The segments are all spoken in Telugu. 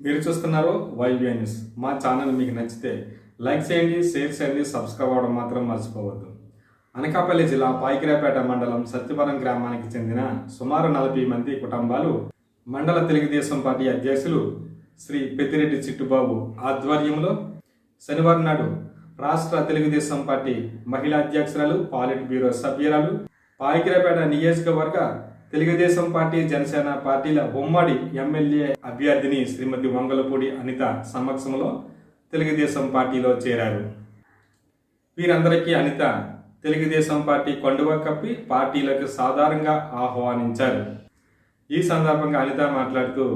మీరు చూస్తున్నారు వైబిఐ న్యూస్ మా ఛానల్ మీకు నచ్చితే లైక్ చేయండి షేర్ చేయండి సబ్స్క్రైబ్ అవ్వడం మాత్రం మర్చిపోవద్దు. అనకాపల్లి జిల్లా పాయికిరాపేట మండలం సత్యవరం గ్రామానికి చెందిన సుమారు నలభై మంది కుటుంబాలు మండల తెలుగుదేశం పార్టీ అధ్యక్షులు శ్రీ పెద్దిరెడ్డి చిట్టుబాబు ఆధ్వర్యంలో శనివారం నాడు రాష్ట్ర తెలుగుదేశం పార్టీ మహిళా అధ్యక్షురాలు పాలిట్ బ్యూరో సభ్యురాలు పాయికిరాపేట నియోజకవర్గ తెలుగుదేశం పార్టీ జనసేన పార్టీల ఉమ్మడి ఎమ్మెల్యే అభ్యర్థిని శ్రీమతి వంగలపూడి అనిత సమక్షంలో తెలుగుదేశం పార్టీలో చేరారు. వీరందరికీ అనిత తెలుగుదేశం పార్టీ కొండువ కప్పి పార్టీలకు సాధారణంగా ఆహ్వానించారు. ఈ సందర్భంగా అనిత మాట్లాడుతూ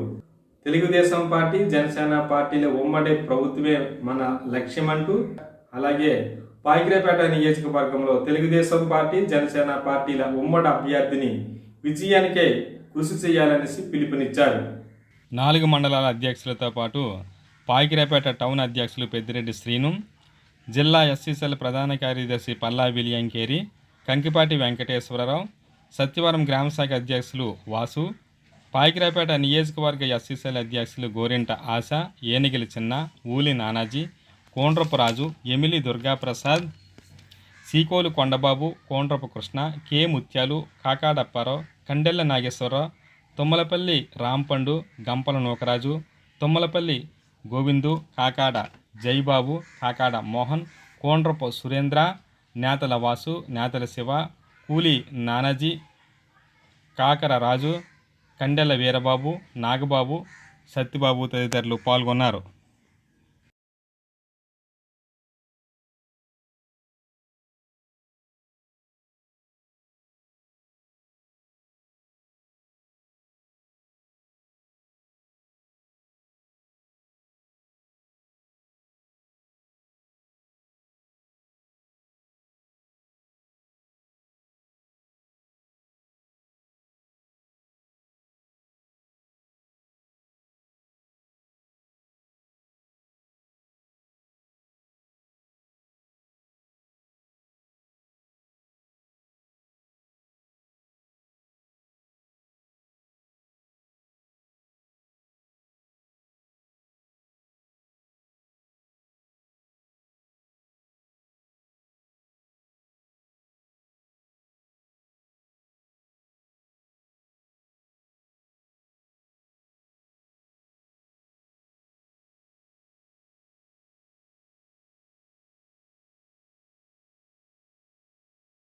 తెలుగుదేశం పార్టీ జనసేన పార్టీల ఉమ్మడి ప్రభుత్వమే మన లక్ష్యమంటూ అలాగే పాయికిరేపేట నియోజకవర్గంలో తెలుగుదేశం పార్టీ జనసేన పార్టీల ఉమ్మడి అభ్యర్థిని విజయానికై కృషి చేయాలనేసి పిలుపునిచ్చారు. నాలుగు మండలాల అధ్యక్షులతో పాటు పాయికిరేపేట టౌన్ అధ్యక్షులు పెద్దిరెడ్డి శ్రీను జిల్లా ఎస్సీసీఎల్ ప్రధాన కార్యదర్శి పల్లా విలియంకేరి కంకిపాటి వెంకటేశ్వరరావు సత్యవరం గ్రామశాఖ అధ్యక్షులు వాసు పాయికిరాపేట నియోజకవర్గ ఎస్సీసీఎల్ అధ్యక్షులు గోరింట ఆశ ఏనిగిలి చిన్న ఊలి నానాజీ కోండ్రపు రాజు ఎమిలి దుర్గాప్రసాద్ సీకోలు కొండబాబు కోండ్రపు కృష్ణ కె ముత్యాలు కాకాడప్పారావు కండెల్ల నాగేశ్వరరావు తుమ్మలపల్లి రాంపండు గంపల నూకరాజు తుమ్మలపల్లి గోవిందు కాకాడ జైబాబు కాకాడ మోహన్ కోండ్రపు సురేంద్ర నేతల వాసు నేతల శివ కూలి నానాజీ కాకర రాజు కండెల వీరబాబు నాగబాబు సత్యబాబు తదితరులు పాల్గొన్నారు